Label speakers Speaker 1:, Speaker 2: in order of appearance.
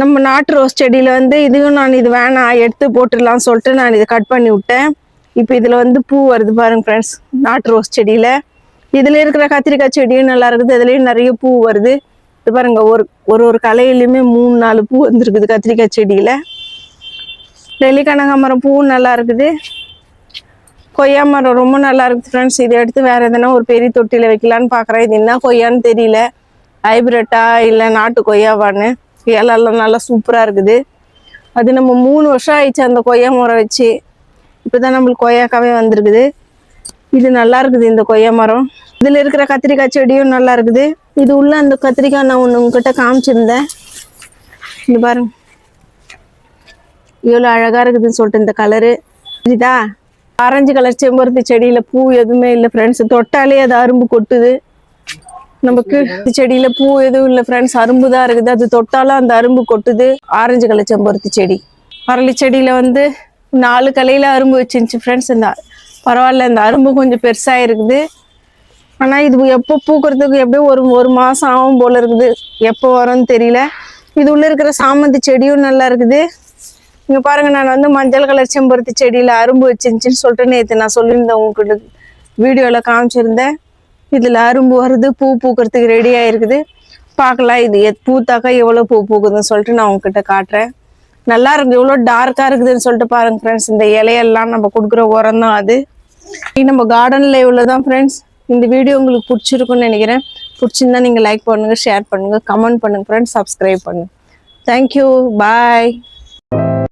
Speaker 1: நம்ம நாட்டு ரோஸ் செடியில் வந்து இதுவும் நான் இது வேணாம் எடுத்து போட்டுடலாம் சொல்லிட்டு நான் இதை கட் பண்ணி விட்டேன். இப்போ இதில் வந்து பூ வருது பாருங்க ஃப்ரெண்ட்ஸ் நாட்டு ரோஸ் செடியில். இதில் இருக்கிற கத்திரிக்காய் செடியும் நல்லா இருக்குது இதுலேயும் நிறைய பூ வருது. இது பாருங்க ஒரு ஒரு ஒரு கலையிலையுமே மூணு நாலு பூ வந்துருக்குது கத்திரிக்காய் செடியில். டெல்லி கனகாமரம் பூவும் நல்லா இருக்குது. கொய்யா மரம் ரொம்ப நல்லா இருக்குது ஃப்ரெண்ட்ஸ் இதை எடுத்து வேற எதனா ஒரு பெரிய தொட்டியில் வைக்கலான்னு பார்க்குறேன் இது என்ன கொய்யான்னு தெரியல. ஹைப்ரிட்டா இல்லை நாட்டு கொய்யாவான்னு. இலெல்லாம் நல்லா சூப்பராக இருக்குது. அது நம்ம மூணு வருஷம் ஆயிடுச்சு அந்த கொய்யா மரம் வச்சு. இப்போ தான் நம்மளுக்கு கொய்யாக்காவே வந்திருக்குது. இது நல்லா இருக்குது இந்த கொய்யா மரம். இதில் இருக்கிற கத்திரிக்காய் செடியும் நல்லா இருக்குது. இது உள்ள அந்த கத்திரிக்காய் நான் ஒன்று உங்ககிட்ட காமிச்சிருந்தேன். இது பாருங்க. எவ்வளோ அழகாக இருக்குதுன்னு சொல்லிட்டு இந்த கலரு. இதா ஆரஞ்சு கலர் செம்பருத்தி செடியில் பூ எதுவுமே இல்லை ஃப்ரெண்ட்ஸ் தொட்டாலே அது அரும்பு கொட்டுது. நமக்கு செடியில பூ எதுவும் இல்லை ஃப்ரெண்ட்ஸ் அரும்பு தான் இருக்குது. அது தொட்டாலும் அந்த அரும்பு கொட்டுது. ஆரஞ்சு கலர் செம்பருத்தி செடி. அரளி செடியில வந்து நாலு கலையில அரும்பு வச்சிருந்துச்சு ஃப்ரெண்ட்ஸ் இந்த பரவாயில்ல இந்த அரும்பு கொஞ்சம் பெருசா இருக்குது ஆனா இது எப்போ பூக்கிறதுக்கு எப்படியும் ஒரு ஒரு மாசம் ஆகும் போல இருக்குது. எப்போ வரும்னு தெரியல. இது உள்ள இருக்கிற சாமந்தி செடியும் நல்லா இருக்குது. இங்க பாருங்க நான் வந்து மஞ்சள் கலர் செம்பருத்தி செடியில அரும்பு வச்சிருந்துச்சின்னு சொல்லிட்டு நேற்று நான் சொல்லியிருந்தேன் உங்ககிட்ட. வீடியோல காமிச்சிருந்தேன். இதில் அரும்பு வருது பூ பூக்கிறதுக்கு ரெடி ஆயிருக்குது. பார்க்கலாம் இது எத் பூத்தாக்கா எவ்வளோ பூ பூக்குதுன்னு சொல்லிட்டு நான் உங்ககிட்ட காட்டுறேன். நல்லா இருக்கு எவ்வளோ டார்க்காக இருக்குதுன்னு சொல்லிட்டு பாருங்க ஃப்ரெண்ட்ஸ் இந்த இலையெல்லாம் நம்ம கொடுக்குற உரம் தான் அது. நம்ம கார்டனில் இவ்வளோதான் ஃப்ரெண்ட்ஸ் இந்த வீடியோ உங்களுக்கு பிடிச்சிருக்குன்னு நினைக்கிறேன். பிடிச்சிருந்தா நீங்கள் லைக் பண்ணுங்கள் ஷேர் பண்ணுங்கள் கமெண்ட் பண்ணுங்கள் ஃப்ரெண்ட்ஸ் சப்ஸ்கிரைப் பண்ணுங்கள் தேங்க்யூ பாய்